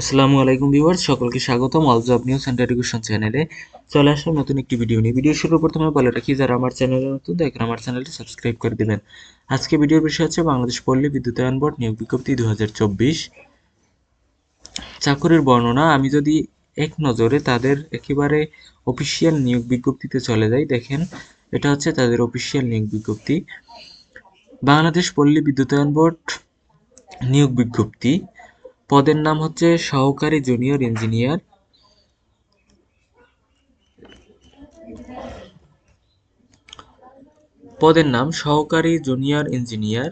আসসালামু আলাইকুম ভিউয়ার্স, সকলকে স্বাগতম all job news and education চ্যানেলে। চলে আসলাম নতুন একটি ভিডিও নিয়ে। ভিডিও শুরু প্রথমে বলে রাখি, যারা আমার চ্যানেলে নতুন দেখেন আমার চ্যানেলটি সাবস্ক্রাইব করে দিবেন। আজকে ভিডিওর বিষয় হচ্ছে বাংলাদেশ পল্লী বিদ্যুতায়ন বোর্ড নিয়োগ বিজ্ঞপ্তি দু চাকুরির বর্ণনা, আমি যদি এক নজরে তাদের একেবারে অফিসিয়াল নিয়োগ বিজ্ঞপ্তিতে চলে যাই, দেখেন, এটা হচ্ছে তাদের অফিসিয়াল নিয়োগ বিজ্ঞপ্তি। বাংলাদেশ পল্লী বিদ্যুতায়ন বোর্ড নিয়োগ বিজ্ঞপ্তি পদের নাম হচ্ছে সহকারী জুনিয়র ইঞ্জিনিয়ার। পদের নাম সহকারী জুনিয়র ইঞ্জিনিয়ার।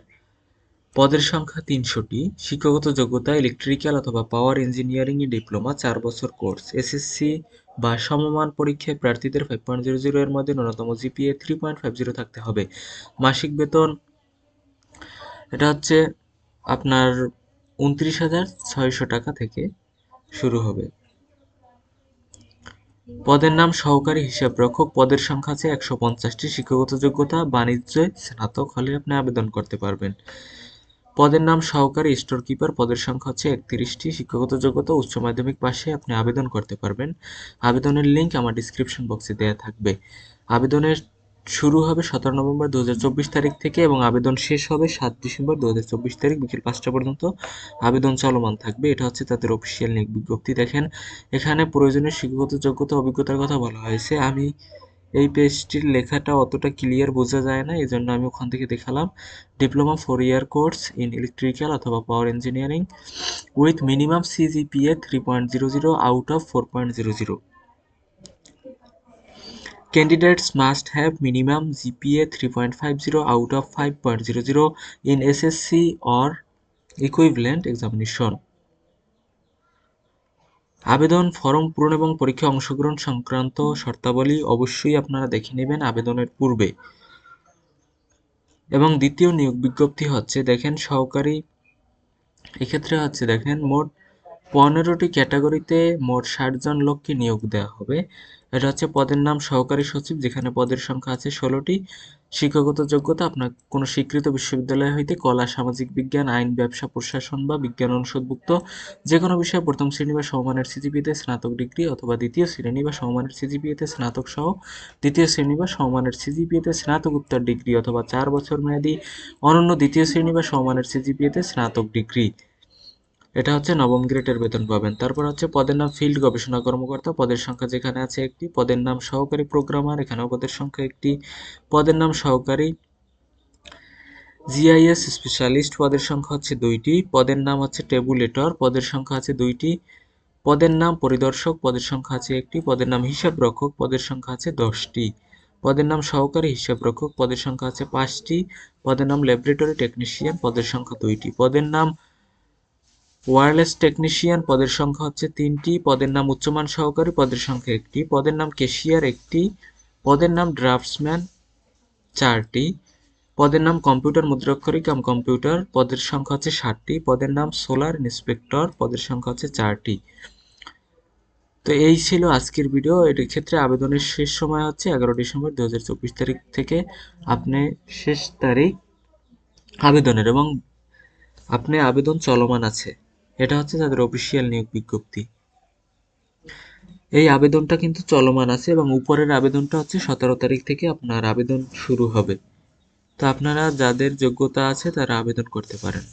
পদের সংখ্যা তিনশোটি। শিক্ষাগত যোগ্যতা ইলেকট্রিক্যাল অথবা পাওয়ার ইঞ্জিনিয়ারিং ডিপ্লোমা চার বছর কোর্স এসএসসি বা সমমান পরীক্ষায় প্রার্থীদের ফাইভ পয়েন্ট জিরো জিরো এর মধ্যে ন্যূনতম GPA three point five zero থাকতে হবে। মাসিক বেতন, এটা হচ্ছে আপনার উনত্রিশ হাজার ছয়শো টাকা থেকে শুরু হবে। পদের নাম সহকারী হিসাবরক্ষক পদের সংখ্যা আছে একশো পঞ্চাশটি। শিক্ষাগত যোগ্যতা, বাণিজ্যে স্নাতক হলে আপনি আবেদন করতে পারবেন। পদের নাম সহকারী স্টোর কিপার। পদের সংখ্যা হচ্ছে একত্রিশটি। শিক্ষাগত যোগ্যতা, উচ্চ মাধ্যমিক পাশে আপনি আবেদন করতে পারবেন। আবেদনের লিঙ্ক আমার ডিসক্রিপশন বক্সে দেওয়া থাকবে। আবেদনের শুরু হবে সতেরো নভেম্বর দু হাজার চব্বিশ তারিখ থেকে এবং আবেদন শেষ হবে সাত ডিসেম্বর দু হাজার চব্বিশ তারিখ বিকেল পাঁচটা পর্যন্ত। আবেদন চলমান থাকবে। এটা হচ্ছে তাদের অফিসিয়াল নিয়োগ বিজ্ঞপ্তি। দেখেন, এখানে প্রয়োজনীয় শিক্ষাগত যোগ্যতা, অভিজ্ঞতার কথা বলা হয়েছে। আমি এই পেজটির লেখাটা অতটা ক্লিয়ার বোঝা যায় না এই জন্য আমি ওখান থেকে দেখালাম। Diploma four year course in electrical অথবা power engineering with minimum CGPA three point zero zero out of four point zero zero Candidates must have minimum GPA 3.50 out of 5.00 in SSC or equivalent examination. আবেদন form পূরণ এবং পরীক্ষায় অংশগ্রহণ সংক্রান্ত শর্তাবলী অবশ্যই আপনারা দেখে নেবেন আবেদনের পূর্বে এবং দ্বিতীয় নিয়োগ বিজ্ঞপ্তি হচ্ছে, দেখেন সহকারী, এক্ষেত্রে হচ্ছে দেখেন মোট পনেরোটি ক্যাটাগরিতে মোট ষাট জন লোককে নিয়োগ দেওয়া হবে। এটা হচ্ছে পদের নাম সহকারী সচিব, যেখানে পদের সংখ্যা আছে ষোলোটি। শিক্ষাগত যোগ্যতা, আপনার কোনো স্বীকৃত বিশ্ববিদ্যালয় হইতে কলা, সামাজিক বিজ্ঞান, আইন, ব্যবসা, প্রশাসন বা বিজ্ঞান অনুষদভুক্ত যে কোনো বিষয়ে প্রথম শ্রেণি বা সমমানের সিজিপিতে স্নাতক ডিগ্রি অথবা দ্বিতীয় শ্রেণি বা সমমানের সিজিপিএতে স্নাতক সহ দ্বিতীয় শ্রেণি বা সমমানের সিজিপিএতে স্নাতকোত্তর ডিগ্রি অথবা চার বছর মেয়াদী অনন্য দ্বিতীয় শ্রেণি বা সমমানের সিজিপিএতে স্নাতক ডিগ্রি। এটা হচ্ছে নবম গ্রেডের বেতন পাবেন। তারপর হচ্ছে পদের নাম ফিল্ড গবেষণা কর্মকর্তা। পদের সংখ্যা যেখানে আছে একটি, পদের নাম সহকারী প্রোগ্রামার, এখানেও পদের সংখ্যা একটি। পদের নাম সহকারী জিআইএস স্পেশালিস্ট, পদের সংখ্যা হচ্ছে দুইটি। পদের নাম হচ্ছে টেবুলেটর, পদের সংখ্যা আছে দুইটি। পদের নাম পরিদর্শক, পদের সংখ্যা আছে একটি। পদের নাম হিসাব রক্ষক, পদের সংখ্যা আছে দশটি। পদের নাম সহকারী হিসাব রক্ষক, পদের সংখ্যা আছে পাঁচটি। পদের নাম ল্যাবরেটরি টেকনিশিয়ান, পদের সংখ্যা দুইটি। পদের নাম ওয়্যারলেস টেকনিশিয়ান পদের সংখ্যা হচ্ছে তিনটি, পদের নাম উচ্চমান সহকারী, পদের সংখ্যা একটি, পদের নাম কেশিয়ার একটি, পদের নাম ড্রাফটসম্যান চারটি, পদের নাম কম্পিউটার মুদ্রাক্ষরিক কাম কম্পিউটার, পদের সংখ্যা হচ্ছে ষাটটি পদের নাম সোলার ইন্সপেক্টর, পদের সংখ্যা হচ্ছে চারটি। তো এই ছিল আজকের ভিডিও। এর ক্ষেত্রে আবেদনের শেষ সময় হচ্ছে এগারো ডিসেম্বর দু হাজার চব্বিশ তারিখ থেকে আপনি শেষ তারিখ আবেদনের এবং আপনি আবেদন চলমান আছে। এটা হচ্ছে তাদের অফিসিয়াল নিয়োগ বিজ্ঞপ্তি। এই আবেদনটা কিন্তু চলমান আছে এবং উপরের আবেদনটা হচ্ছে সতেরো তারিখ থেকে আপনার আবেদন শুরু হবে। তো আপনারা যাদের যোগ্যতা আছে তারা আবেদন করতে পারেন।